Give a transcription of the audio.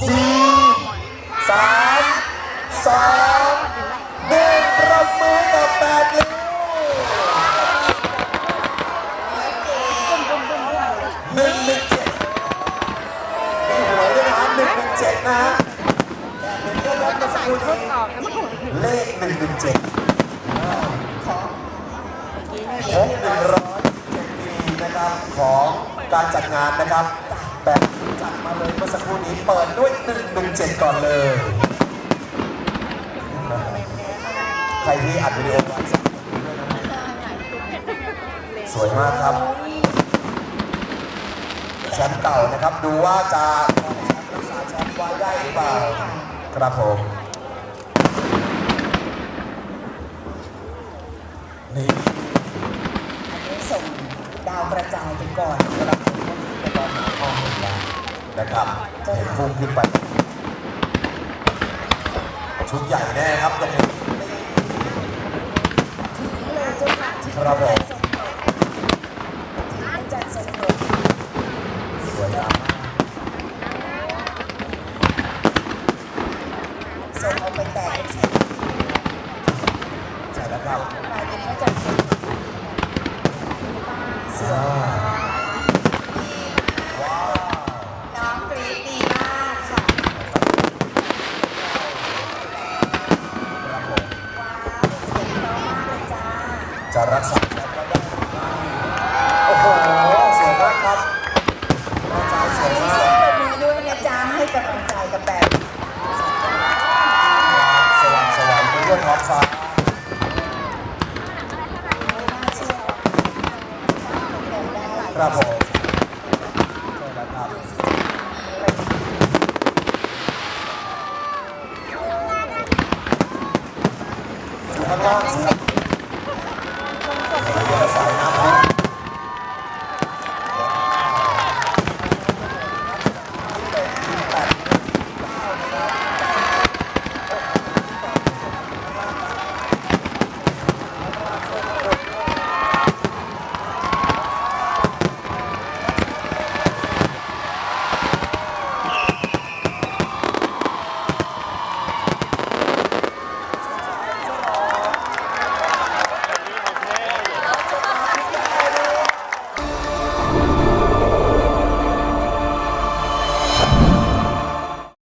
สี่สามสองหนึ่งประมือกับแปดนิ้วหนึ่งหนึ่งเจ็ดมีหวยด้วยนะหนึ่งหนึ่งเจ็ดนะฮะเหมือนกันแล้วเมื่อสักครู่นี้เลขหนึ่งหนึ่งเจ็ดครบหนึ่งร้อยเจ็ดปีนะครับของการจัดงานนะครับแบบ จัดมาเลยเมื่อสักครู่นี้เปิดด้วยหนึ่งหนึ่งเจ็ดก่อนเลย ใครที่อัดวิดีโอไว้สักคนด้วยนะสวยมากครับ แชมป์เก่านะครับ ดูว่าจะครองแชมป์รักษาแชมป์ไว้ได้หรือเปล่า ครับผมนี่อันนี้ส่งดาวกระจายไปก่อนนะครับเป็นการหาข้อมูลแล้ว นะครับเห็นพุ่งขึ้นไป ชุดใหญ่แน่ครับตรงนี้ถึงเลยจ้าค่ะถึงครับผมถึงอาจารย์ทรงเดสวยงามมากส่งเอาไปแตกเป็นแสนใช่แล้วครับกลายเป็นพระจันทร์ทรงเดชสวย อ่ามาก ว้าว น้องกรี๊ดดีมากค่ะ ครับผม ว้าวเสียงเพราะมากเลยจ้า จะรักษาแชมป์ไว้ได้หรือไม่โอ้โหสวยมากครับอาจารย์สวยมีมาเสียงก ปรบมือด้วยนะจ๊ะให้กำลังใจกับแบบ สว่างสวายไปด้วยท้องฟ้าไม่น่าเชื่อว่าทำได้ครับผมใช่แล้วครับดูข้างล่างสิครับ